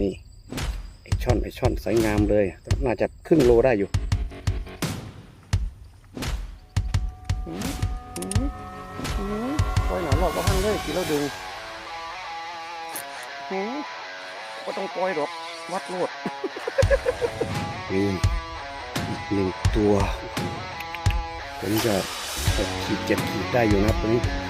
นี่ไอช่อนไอช่อนสวยงามเลย น่าจะครึ่งโลได้อยู่อืมอืมอืมปล่อยหนอนหลอกก็พังเลยกินแล้วดึงหืมก็ต้องปล่อยหรอก วัดโลดนี่อีกหนึ่งตัวตัวนี้จะหกขีดเจ็ดขีดได้อยู่นะครับตัวนี้นี่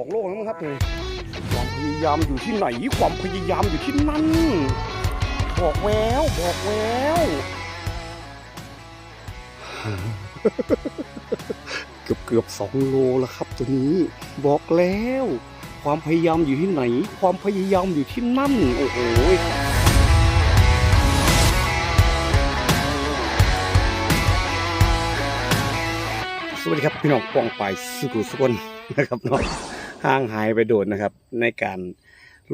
องโลกแล้วมั้งครับเลยความพยายามอยู่ที่ไหน ความพยายามอยู่ที่นั่น บอกแววบอกแววเกือบเกือบสองโลแล้วครับตัวนี้ บอกแล้ว ความพยายามอยู่ที่ไหน ความพยายามอยู่ที่นั่น โอ้โหสวัสดีครับพี่น้องปองไปายสุกุสุกนนะครับเนาะ ห่างหายไปโดดนะครับ ในการ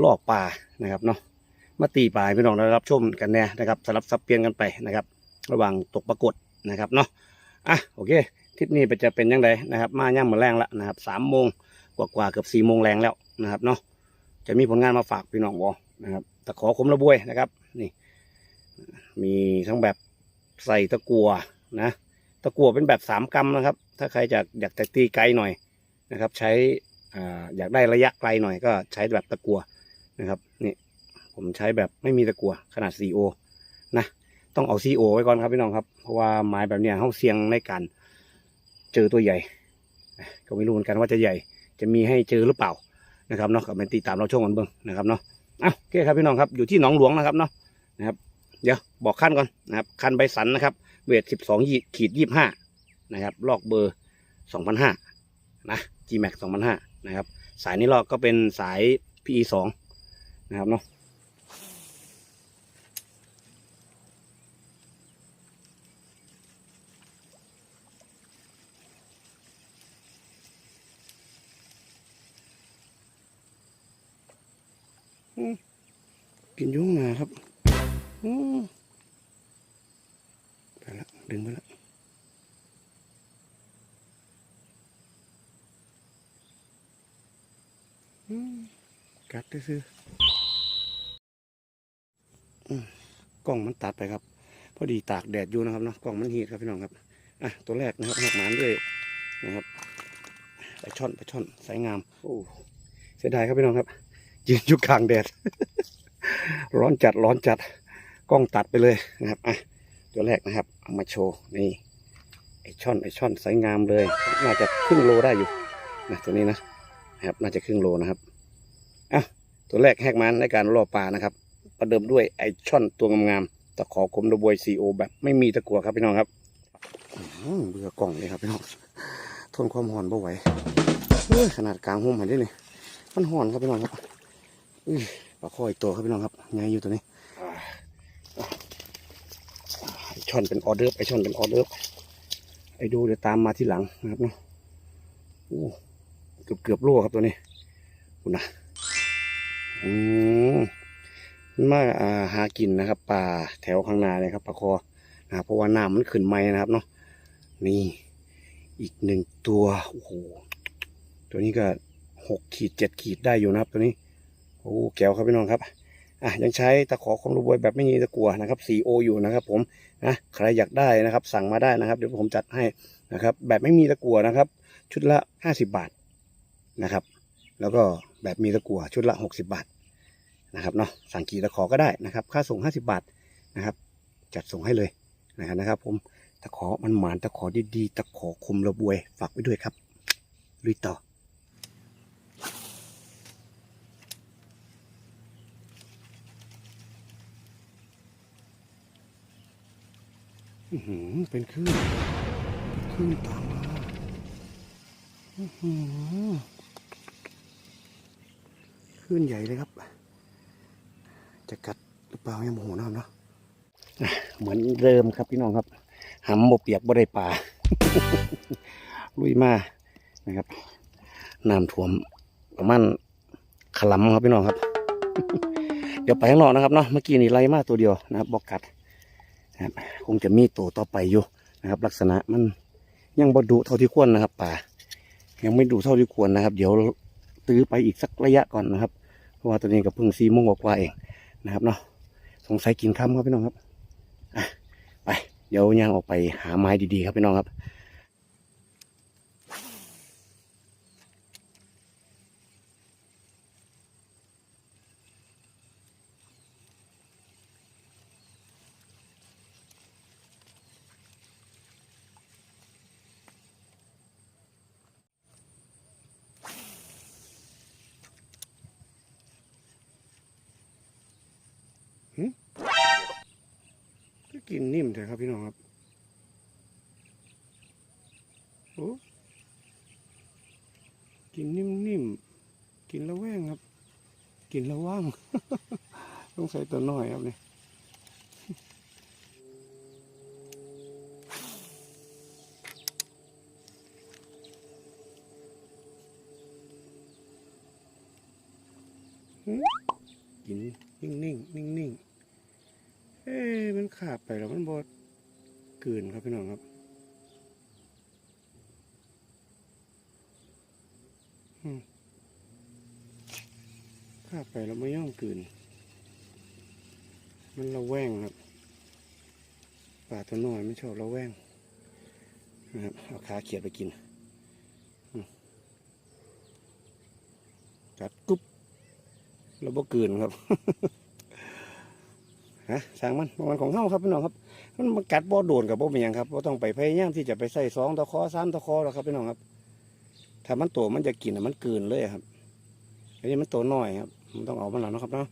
ลอกปลานะครับเนาะมาตีปลาพี่น้องได้รับชมกันแน่นะครับสลับสับเปลี่ยนกันไปนะครับ ระหว่างตกปรากฏนะครับเนาะอะโอเคทริปนี้ไปจะเป็นยังไงนะครับ มาย่างมาแรงล้วนะครับสามโมงกว่าๆเกือบสี่โมงแรงแล้วนะครับเนาะจะมีผลงานมาฝากพี่น้องบอนะครับตะขอคมระบวยนะครับนี่ มีทั้งแบบใส่ตะกัวนะตะกัวเป็นแบบสามกรัมนะครับ ถ้าใครจะอยากจะตีไกลหน่อยนะครับ ใช้ อยากได้ระยะไกลหน่อยก็ใช้แบบตะกัวนะครับนี่ผมใช้แบบไม่มีตะกัวขนาด 4O นะต้องเอา 4O ไว้ก่อนครับพี่น้องครับ เพราะว่าไม้แบบเนี้ยห้องเสียงในการเจอตัวใหญ่ ก็ไม่รู้เหมือนกันว่าจะใหญ่ จะมีให้เจอหรือเปล่านะครับเนาะกับเป็นตีตามเราช่วงกันเบิ้งนะครับเนาะอะโอเคครับพี่น้องครับอยู่ที่หนองหลวงนะครับเนาะนะครับ เดี๋ยวบอกขั้นก่อนนะครับขั้นใบสันนะครับเวทสิบสองขีดยี่ห้านะครับ ลอกเบอร์สองพันห้านะ G-Max สองพันห้า นะครับ สายนี้ลอกก็เป็นสาย PE สองนะครับเนาะกินยุ่งนาครับ อืม ไปละดึงไปละอืม กัดซื้อกล้องมันตัดไปครับ พอดีตากแดดอยู่นะครับเนาะกล้องมันฮีทครับพี่น้องครับอะตัวแรกนะครับหักหมานด้วยนะครับปลาช่อนปลาช่อนสายงามโอ้เสียดายครับพี่น้องครับ ยืนอยู่กลางแดด ร้อนจัดร้อนจัดกล้องตัดไปเลยนะครับอะตัวแรกนะครับเอามาโชว์นี่ไอช่อนไอช่อนสวยงามเลย น่าจะครึ่งโลได้อยู่นะตัวนี้นะนะครับ น่าจะครึ่งโลนะครับ อะตัวแรกแหกมันในการล่อปลานะครับประเดิมด้วยไอช่อนตัวงามๆตะขอคมระบวยซีโอแบบไม่มีตะกัวครับพี่น้องครับเบื่อกล่องเลยครับพี่น้องทนความร้อนบ่ไหวขนาดกลางห่มเห็นได้เลยมันร้อนครับพี่น้องครับอุ้ยปลาคอยตัวครับพี่น้องครับไงอยู่ตัวนี้ไอช่อนเป็นออเดอร์ฟไอช่อนเป็นออเดอร์ฟไอดูเดี๋ยวตามมาที่หลังนะครับเนาะเกือบเกือบโลครับตัวนี้คุณนะ อืมมันมาอ่าหากินนะครับป่าแถวข้างนาเลยครับปลาคอนะเพราะว่าน้ำมันขึ้นไม่นะครับเนาะนี่อีกหนึ่งตัวโอ้โหตัวนี้ก็หกขีดเจ็ดขีดได้อยู่นะครับ ตัวนี้โอ้แก้วครับพี่น้องครับอะยังใช้ตะขอของรูบวยแบบไม่มีตะกัวนะครับ 4O อยู่นะครับผมนะใครอยากได้นะครับ สั่งมาได้นะครับ เดี๋ยวผมจัดให้นะครับ แบบไม่มีตะกัวนะครับ ชุดละ 50 บาทนะครับ แล้วก็แบบมีตะกัวชุดละ 60 บาท นะครับเนาะสั่งกี่ตะขอก็ได้นะครับ ค่าส่ง 50 บาทนะครับ จัดส่งให้เลยนะครับนะครับ ผมตะขอมันหมานตะขอดีๆตะขอคมระบวยฝากไว้ด้วยครับลุยต่ออือหือเป็นคลื่นคลื่นตามมาอือหือคลื่นใหญ่เลยครับ จะกัดหรือเปล่ายังโมโหนะครับเนาะเหมือนเดิมครับพี่น้องครับหำบ่เปียกบ่ได้ปลาลุยมานะครับน้ำท่วมประมาณขลำครับพี่น้องครับ เดี๋ยวไปข้างนอกนะครับเนาะเมื่อกี้นี่ไล่มาตัวเดียวนะครับบอกกัดนะครับคงจะมีตัวต่อไปอยู่นะครับ ลักษณะมันยังบ่ดุเท่าที่ควรนะครับ ป่า ยังไม่ดุเท่าที่ควรนะครับ เดี๋ยวตื้อไปอีกสักระยะก่อนนะครับ เพราะว่าตัวนี้กับเพิ่งซีโมงกว่าเอง นะครับเนาะสงสัยกินค่ำครับพี่น้องครับอะไปเดี๋ยวย่างออกไปหาไม้ดีๆครับพี่น้องครับ กินนิ่มเถอะครับพี่น้องครับโอ้กินนิ่มๆ กินละแวงครับ กินละวว่างต้องใส่ตัวน้อยครับเนี่ยหืมกินนิ่งๆนิ่งๆ เอ๊ะมันขาดไปแล้วมันบดกืนครับพี่น้องครับ อืมขาไปแล้วไม่ย่อมกืน มันระแวงครับปลาตัวน้อยไม่ชอบระแวงนะครับเอาขาเขียดไปกินกัดกุ๊บแล้วบ่กืนครับฮะสางมันมันของเฮาครับพี่น้องครับ มันกัดบ่โดนกับบ่เป็นยังครับบ่ต้องไปพยายามที่จะไปใส่สองตะคอสามตะคอหรอกครับพี่น้องครับ ถ้ามันโตมันจะกินน่ะมันกลืนเลยครับอันนี้มันโตน้อยครับ มันต้องเอามันแล้วนะครับเนาะ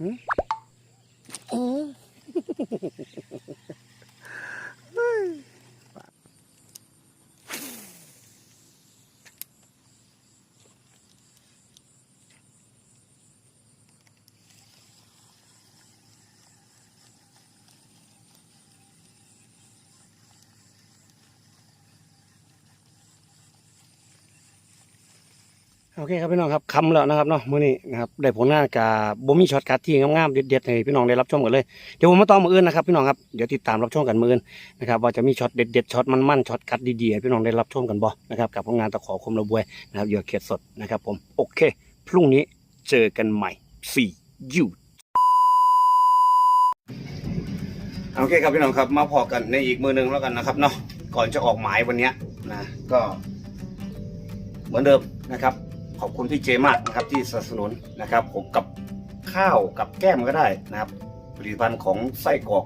อือ โอเคครับพี่น้องครับคำแล้วนะครับเนาะมื้อนี้นะครับได้ผลงานกับบ่มีช็อตคัทที่งามๆเด็ดๆให้พี่น้องได้รับชมกันเลยเดี๋ยวผมมาต่อมืออื่นนะครับพี่น้องครับเดี๋ยวติดตามรับชมกันมืออื่นนะครับว่าจะมีช็อตเด็ดๆช็อตมันๆช็อตคัทดีๆให้พี่น้องได้รับชมกันบ่นะครับกับผลงานตะขอคมระบวยนะครับเหยื่อเขียดสดนะครับผมโอเค พรุ่งนี้เจอกันใหม่ see you โอเคครับพี่น้องครับมาพอกันในอีกมือหนึ่งแล้วกันนะครับเนาะก่อนจะออกหมายวันนี้นะก็เหมือนเดิมนะครับ ขอบคุณพี่เจมากนะครับที่สนับสนุนนะครับผมกับข้าวกับแก้มก็ได้นะครับผลิตภัณฑ์ของไส้กรอก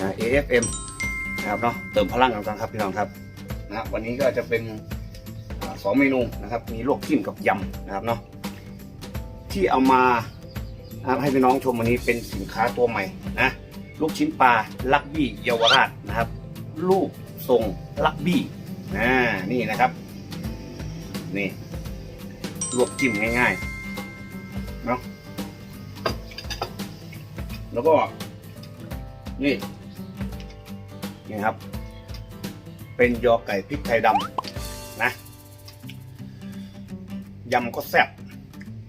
นะ AFM นะครับเนาะเติมพลังกันครับพี่น้องครับนะวันนี้ก็จะเป็นสองเมนูนะครับมีลวกจิ้มกับยำนะครับเนาะที่เอามานะให้พี่น้องชมวันนี้เป็นสินค้าตัวใหม่นะลูกชิ้นปลาลักบี้เยาวราชนะครับ ลูกทรงลักบี้อ่านี่นะครับนี่ ลวกจิ้มง่ายๆเนาะแล้วก็ นี่ นี่ครับ เป็นยอไก่พริกไทยดำนะยำก็แซ่บ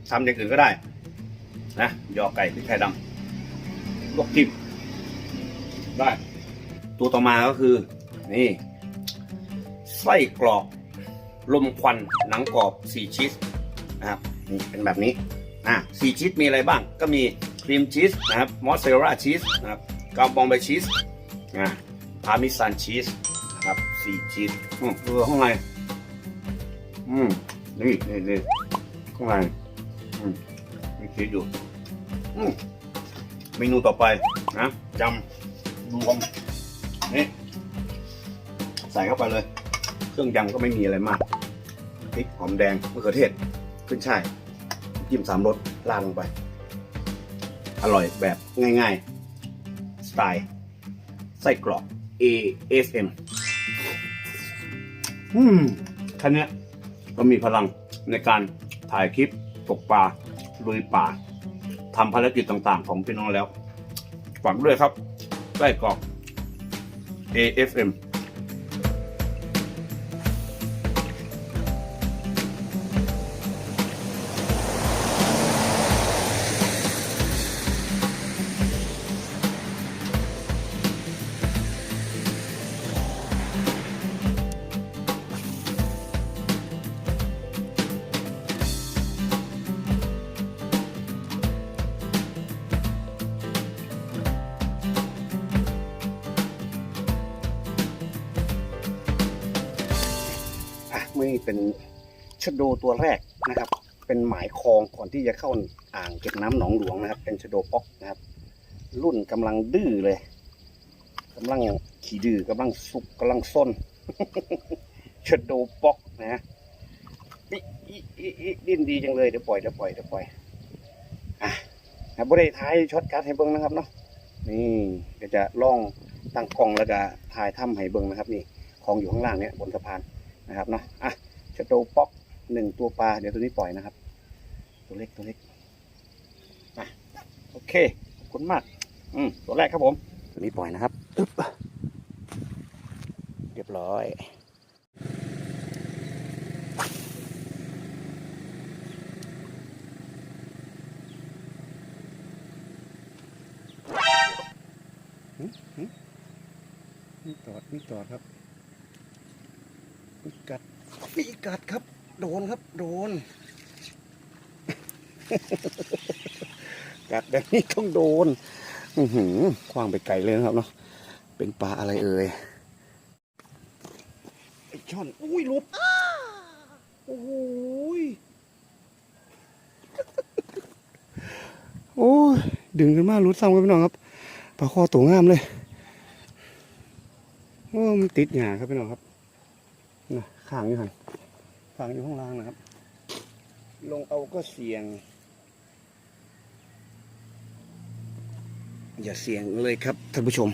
ทำอย่างอื่นก็ได้ นะยอไก่พริกไทยดำลวกจิ้มได้ ตัวต่อมาก็คือ นี่ไส้กรอกลมควันหนังกรอบสี่ชีส นะครับนี่เป็นแบบนี้อะสี่ชีสมีอะไรบ้าง ก็มีครีมชีสนะครับมอสซาเรลล่าชีสนะครับกาบองเบชีสอะพาร์มิซานชีสนะครับสี่ชีสอืมดูข้างในอืมนี่นี่นี่ข้างในอืมมีชีสอยู่อืมเมนูต่อไปนะยำรวมนี่ใส่เข้าไปเลย เครื่องยำก็ไม่มีอะไรมากพริกหอมแดงมะเขือเทศ ขึ้นช่ายจิ้มสามรสราดลงไป อร่อยแบบง่ายๆ สไตล์ไส้กรอก ASM อืมแค่เนี้ยก็มีพลังในการถ่ายคลิปตกปลาลุยป่าทำภารกิจต่างๆ ของพี่น้องแล้วฝากด้วยครับใกล้กรอก AFM นี่เป็นชโดตัวแรกนะครับ เป็นหมายคลองก่อนที่จะเข้าอ่างเก็บน้ำหนองหลวงนะครับ เป็นชโดป๊อกนะครับ รุ่นกำลังดื้อเลยกำลังขี่ดื้อกำลังสุกกำลังซนชโดป๊อกนะอิดิ้นดีจังเลยเดี๋ยวปล่อยเดี๋ยวปล่อยเดี๋ยวปล่อยอะนะบริท้ายช็อตการ์ดให้เบิ้งนะครับเนาะนี่เดี๋ยวจะล่องตั้งกล้องแล้วก็ถ่ายถ้ำให้เบิ้งนะครับ นี่คลองอยู่ข้างล่างเนี่ยบนสะพาน นะครับเนาะอะชะโดป๊อกหนึ่งตัวปลาเดี๋ยวตัวนี้ปล่อยนะครับ ตัวเล็กตัวเล็กอะโอเคขอบคุณมาก อืมตัวแรกครับผม ตัวนี้ปล่อยนะครับอึ๊บเรียบร้อยนี่ตอดนี่ตอดครับมีกัด มีกัดครับ โดนครับ โดน กัดแบบนี้ต้องโดน อือหือคว้างไปไกลเลยนะครับเนาะเป็นปลาอะไรเอ่ยไอ้ช่อน อุ้ยลุดโอ้โหยโอ้ยดึงขึ้นมาลุดซ้ำกันพี่น้องครับปลาคอตัวงามเลยโอ้มันติดหยาครับพี่น้องครับ ข้างอยู่หันข้างอยู่ข้างล่างนะครับ ลงเอาก็เสี่ยง อย่าเสี่ยงเลยครับท่านผู้ชม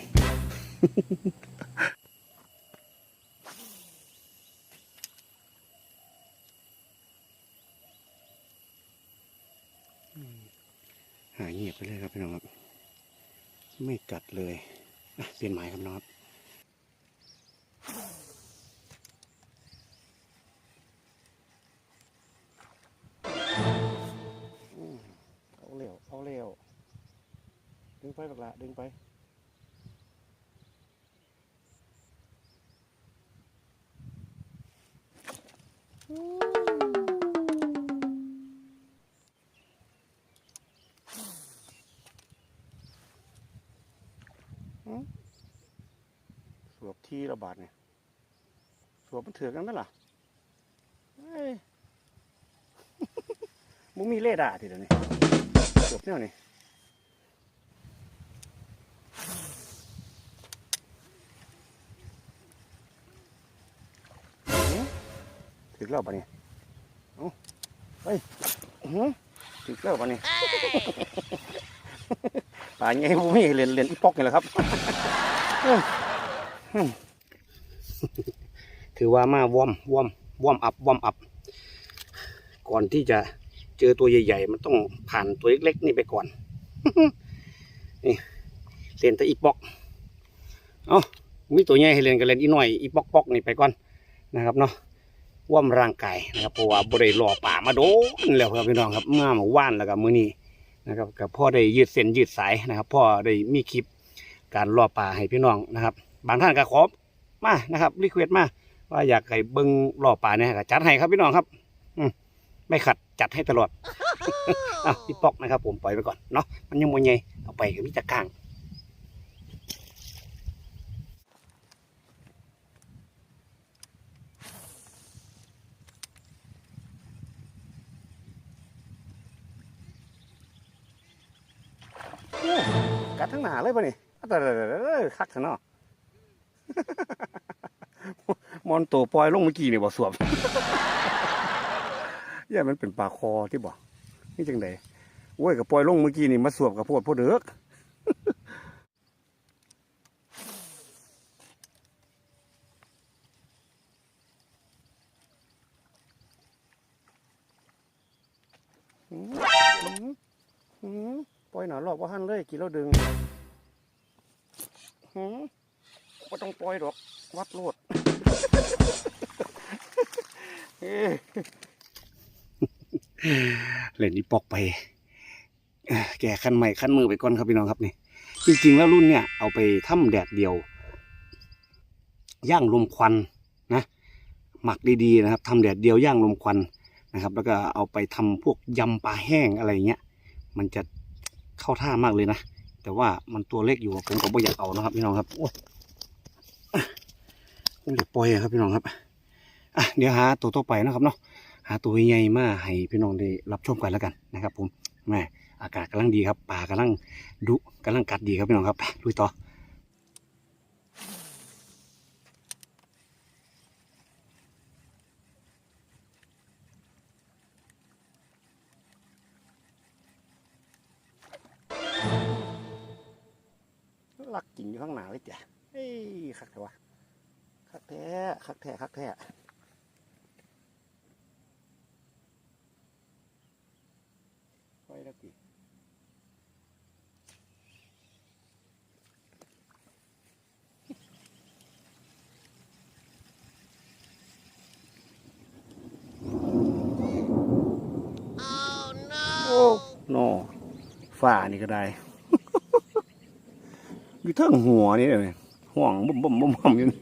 หายเงียบไปเลยครับพี่น้องครับ ไม่กัดเลย เปลี่ยนหมายครับน้อง วบที่ระบาดเนี่ยสวบมันเถือกันไหมล่ะเอ้ยมุมีเลดาทีเดียวนี้จบเนี่ยนี่หือถึกแล้วปะเนี่ยเอ้าเฮ้ยหือถึกแล้วปะเนี่ยป่าไงมุมีเรียนเรียนอีปอกนี่แหละครับ ถือว่ามาวอมวอมวอมอัพวอมอัพก่อนที่จะเจอตัวใหญ่ ๆ มันต้องผ่านตัวเล็ก ๆ นี่ไปก่อน นี่เล่นแต่อีปอก เอามีตัวใหญ่ให้เล่นกันเล่นอีหน่อยอีปอกปอกนี่ไปก่อนนะครับเนาะว่ามร่างกายนะครับเพราะว่าบริรอป่ามาโดนแล้วครับพี่น้องครับมาหมาว่านแล้วกับมือนี้นะครับกับพ่อได้ยืดเส้นยืดสายนะครับ พ่อได้มีคลิปการล่อป่าให้พี่น้องนะครับ บางท่านก็ขอมานะครับรีเควสมาว่าอยากให้เบิ้งล่อป่าเนี่ยก็จัดให้ครับพี่น้องครับ อืไม่ขัดจัดให้ตลอดอะพี่ปอกนะครับ ผมปล่อยไปก่อนเนาะมันยังมวยไงเอาไปกับวิจารกางกัดทั้งหนาเลยป่ะนี่แต่คักเถอะเนาะ มอนตัวปล่อยลงเมื่อกี้นี่บ่สวบย่ามันเป็นปลาคอที่บ่นี่จังไดโอ้ยกับปล่อยลงเมื่อกี้นี่มาสวบกับโพดโพดเด้อกปล่อยหนาหลอกว่าหันเลยกินแล้วดึงหืม ว่าต้องปล่อยดอกวัดโลดเอ้ยเล่นนี่ปอกไป แก่ขั้นใหม่ขั้นมือไปก่อนครับพี่น้องครับนี่ จริงๆแล้วรุ่นเนี่ยเอาไปทำแดดเดียว ย่างลมควันนะ หมักดีๆนะครับทำแดดเดียวย่างลมควันนะครับ แล้วก็เอาไปทำพวกยำปลาแห้งอะไรเงี้ย มันจะเข้าท่ามากเลยนะ แต่ว่ามันตัวเล็กอยู่ผมก็ไม่อยากเอานะครับพี่น้องครับโอ้ ยผมอยากปล่อยครับพี่น้องครับอะเดี๋ยวหาตัวต่อไปนะครับเนาะหาตัวใหญ่มาให้พี่น้องได้รับชมกันแล้วกันนะครับ ผมแม่อากาศกำลังดีครับป่ากำลังดุกำลังกัดดีครับพี่น้องครับลุยต่อลักกิ่งอยู่ข้างหน้าเลยจ้ะเฮ้ยคักแท้วะ กแท้คักแท้คักแท้ไปแล้วกี่โอ้โนฝ่านี่ก็ได้อยู่เทั้งหัวนี่เลยห่วงบ่มบ่มบ่มบ่มอยู่นี่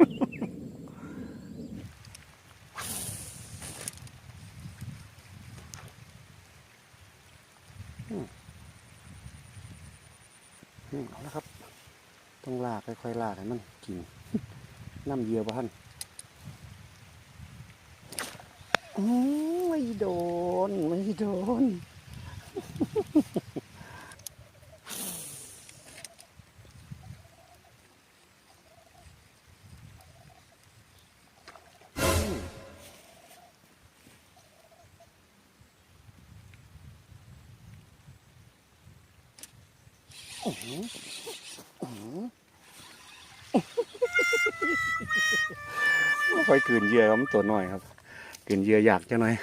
อืมอืมเอาละครับ ต้องลาก ค่อยๆลากให้มันกินน้ำเยื่อบ่ท่านโอ้ไม่โดน ไม่โดน ไม่ค่อยกืนเยื่อครับมันตัวน้อยครับกืนเยื่ออยากจะหน่อย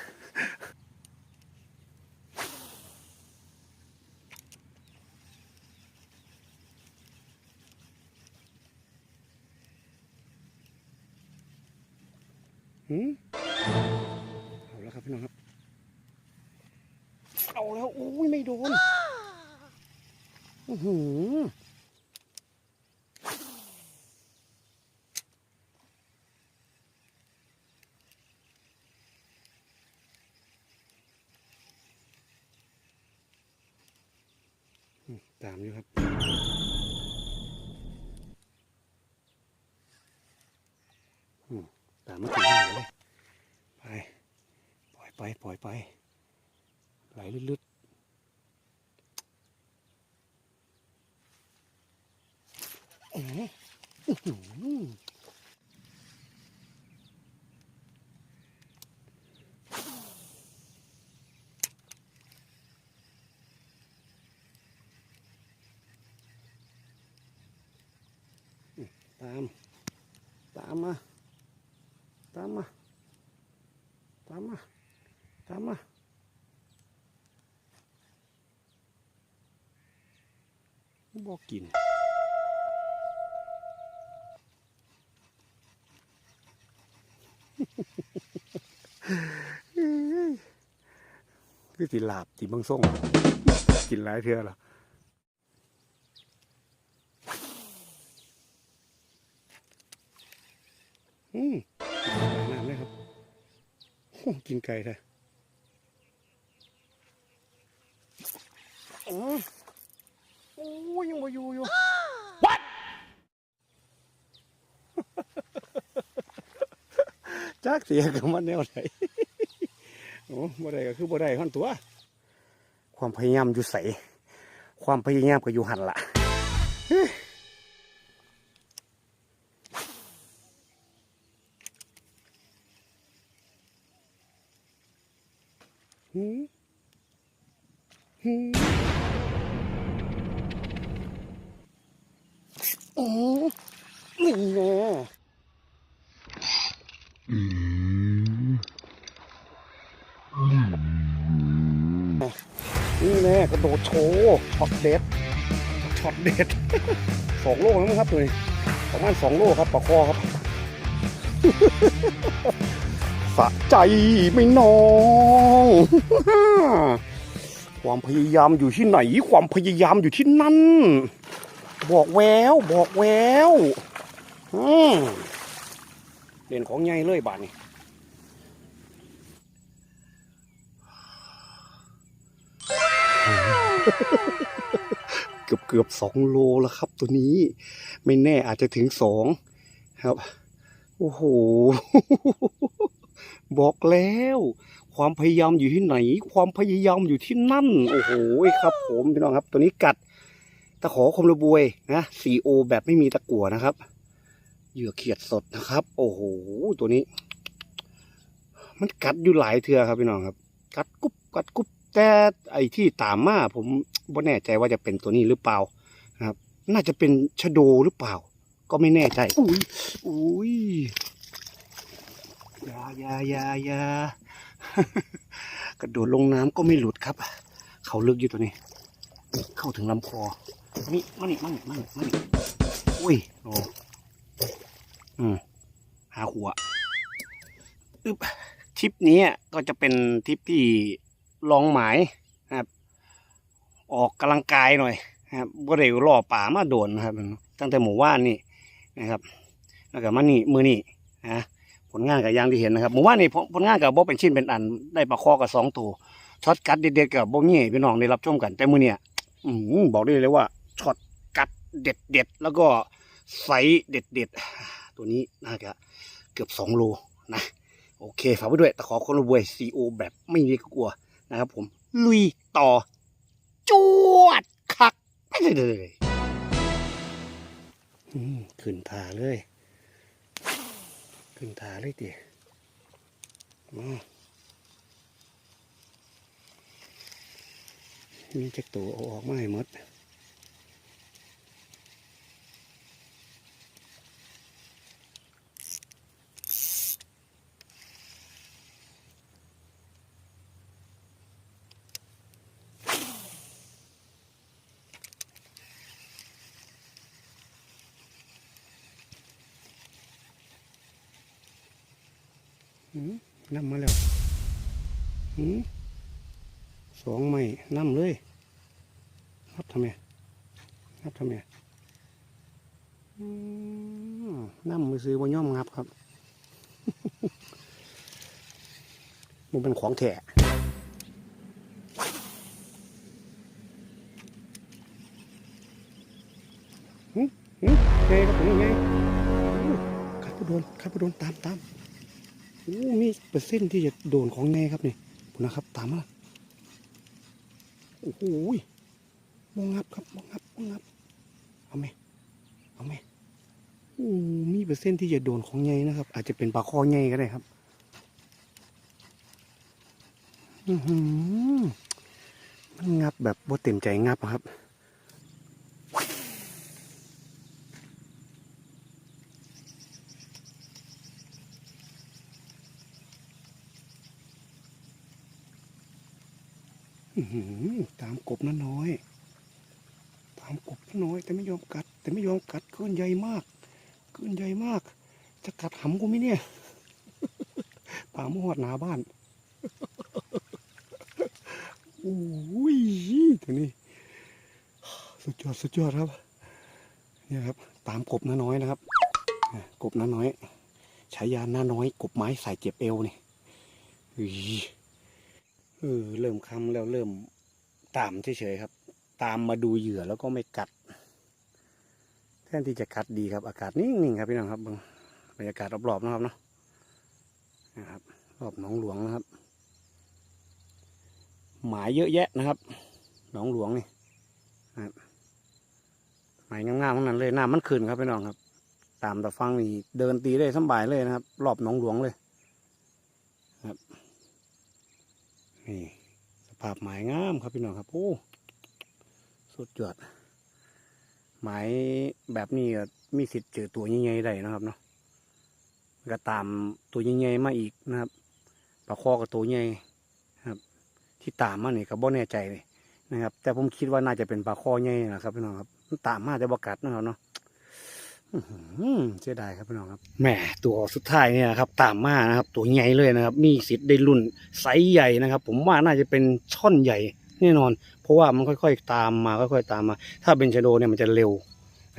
หืมเอาแล้วครับพี่น้องครับ เอาแล้วอุ้ยไม่โดนอื้อหือ ตามอยู่ครับอืมตามมาถึงไหนเลย ไป ปล่อยไป ปล่อยไป ไหลลึดๆอื้อหืออื้อหือตาม ตามมา ตามมา ตามมา ตามมา บอกกินคือสิลาบตีบังส่งกินหลายเทือละอืมกินหลายน้ำเลยครับกินไก่แท้อืมโอ้ยยังมาอยู่อยู่ What จัก เสียกับมันแนวไหนโอ้บ่ได้ก็คือบ่ได้ขั้นตัว ความพยายามอยู่ใสความพยายามก็อยู่หันละฮ้ยหืมหืมอืมนี่แน่ Mm. ระโดดโชว์ช็อตเด็ดช็อตเด็ดสองโลแล้วมั้งครับตัวนี้ประมาณสองโลครับปลาคอครับสะใจไหม่น้องความพยายามอยู่ที่ไหน ความพยายามอยู่ที่นั่น บอกแววบอกแววอืมเด่นของใหญ่เลยบาทนี้ เกือบเกือบสองโลแล้วครับ ตัวนี้ ไม่แน่อาจจะถึงสองครับ โอ้โห บอกแล้ว ความพยายามอยู่ที่ไหน ความพยายามอยู่ที่นั่น โอ้โหครับ ผมพี่น้องครับ ตัวนี้กัดตะขอคมระบวยนะสีโอแบบไม่มีตะกั่วนะครับ เหยื่อเขียดสดนะครับ โอ้โห ตัวนี้ มันกัดอยู่หลายเทือครับพี่น้องครับ กัดกุ๊บกัดกุ๊บ แต่ไอ้ที่ตามมาผมไม่แน่ใจว่าจะเป็นตัวนี้หรือเปล่านะครับ น่าจะเป็นชะโดหรือเปล่า ก็ไม่แน่ใจอุ้ยอุ้ยอยาอยาอยาอยากระโดดลงน้ำก็ไม่หลุดครับ เขาลึกอยู่ตัวนี้ เข้าถึงลำคอนี่มานี่มานี่มานี่มานี่อุ้ยโอ้อืมหาหัวอึบทริปนี้ก็จะเป็นทริปที่ ลองหมายครับ ออกกำลังกายหน่อยครับบ่ได้ล่อป่ามาโดนนะครับ ตั้งแต่หมู่ว่านนี่นะครับ แล้วก็มานี่มือนี่นะผลงานกับยางที่เห็นนะครับหมู่ว่านนี่ผลงานกับบ่เป็นชิ้นเป็นอัน ได้ปลาคอกับสองตัวช็อตกัดเด็ดๆกับบ่มีให้พี่น้องได้รับชมกัน แต่มือเนี่ยอืบอกได้เลยว่าช็อตกัดเด็ดเด็ดๆแล้วก็ไซส์เด็ดเด็ดๆตัวนี้น่าจะเกือบสองโลนะโอเคฝากไว้ด้วยแต่ขอคนละบวยซีโอแบบไม่มีกลัว นะครับผมลุยต่อ จวดคักไปเลยอืมขึ้นทาเลย ขึ้นทาเลยเดี๋ยวมีจักตัวอออกมาให้หมดอืม นำมาแล้วอืสองไม้นำเลยนับทำไมนับทำไมอืมนำมือซื้อว่าย่อมงับครับมันเป็นของแท้หืมหืมไงครับผมไงอู้ขับไปโดนขับไปโดนตามตาม อ้มีเปอร์เซ็นต์ที่จะโดนของแน่ครับนี่คุณนะครับ ตามมาโอ้โหยมองงับครับมองงับมองงับ เอาไหมเอาไหมโอ้มีเปอร์เซ็นต์ที่จะโดนของใหญ่นะครับ อาจจะเป็นปลาคอใหญ่ก็ได้ครับ อือหือมันงับแบบบ่เต็มใจงับอะครับ อื้อหือ ตามกบน้าน้อย ตามกบน้าน้อย แต่ไม่ยอมกัด แต่ไม่ยอมกัดเกินใหญ่มากเกินใหญ่มาก จะกัดหำกูไหมเนี่ยป่าหมอดหนาบ้านโอ้ยตัวนี้ สุดยอดสุดยอดครับเนี่ยครับ ตามกบน้าน้อยนะครับกบน้าน้อยฉายาน้าน้อย กบไม้ใส่เจ็บเอวนี่ย เออเริ่มคำแล้วเริ่มตามเฉยๆครับ ตามมาดูเหยื่อแล้วก็ไม่กัด แทนที่จะกัดดีครับ อากาศนิ่งๆครับพี่น้องครับบรรยากาศรอบๆนะครับเนาะนะครับ รอบหนองหลวงนะครับ หมายเยอะแยะนะครับหนองหลวงนี่นะครับหมายงามๆทั้งนั้นเลยน้ำมันขึ้นครับพี่น้องครับ ตามตะฟังนี่เดินตีได้สบายเลยนะครับ รอบหนองหลวงเลย นี่สภาพหมายงามครับพี่น้องครับโอ้สุดยอดหมายแบบนี้ก็มีสิทธิ์เจอตัวใหญ่ๆได้นะครับเนาะก็ตามตัวใหญ่ๆมาอีกนะครับปลาคอกับตัวใหญ่ครับ ที่ตามมาเนี่ยก็บ่แน่ใจเลยนะครับ แต่ผมคิดว่าน่าจะเป็นปลาคอใหญ่นะครับพี่น้องครับมันตามมาแต่บกัดนะครับเนาะ เสียดายครับพี่น้องครับแหมตัวสุดท้ายเนี่ยครับตามมานะครับ ตัวใหญ่เลยนะครับ มีสิทธิ์ได้รุ่นไซส์ใหญ่นะครับ ผมว่าน่าจะเป็นช่อนใหญ่แน่นอน เพราะว่ามันค่อยๆ ตามมาค่อยๆตามมา ถ้าเป็นชะโดเนี่ยมันจะเร็ว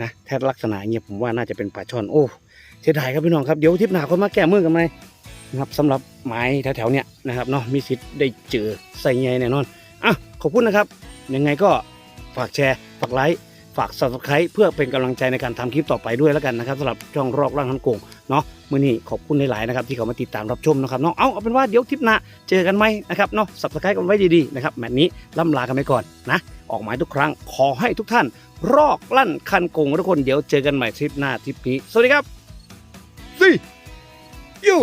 นะถ้าลักษณะเงี้ยผมว่าน่าจะเป็นปลาช่อนโอ้เสียดายครับพี่น้องครับเดี๋ยวทริปหนาคนมาแก้มือกันไหมนะครับสำหรับไม้แถวๆเนี้ยนะครับเนาะมีสิทธิ์ได้เจอใส่ใหญ่แน่นอนอะขอบคุณนะครับยังไงก็ฝากแชร์ฝากไลค์ ฝาก subscribe เพื่อเป็นกำลังใจในการทำคลิปต่อไปด้วยแล้วกันนะครับสำหรับช่องรอกร่างน้ำโกงเนาะมื้อนี้ขอบคุณหลายๆนะครับที่เขามาติดตามรับชมนะครับเนาะเอาเอาเป็นว่าเดี๋ยวคลิปหน้าเจอกันไหมนะครับเนาะ subscribe กันไว้ดีๆนะครับแมตช์นี้ล่ำลากันไปก่อนนะออกหมายทุกครั้งขอให้ทุกท่าน รอกลั่นคันโกงทุกคนเดี๋ยวเจอกันใหม่ทริปหน้าทริปนี้สวัสดีครับ See you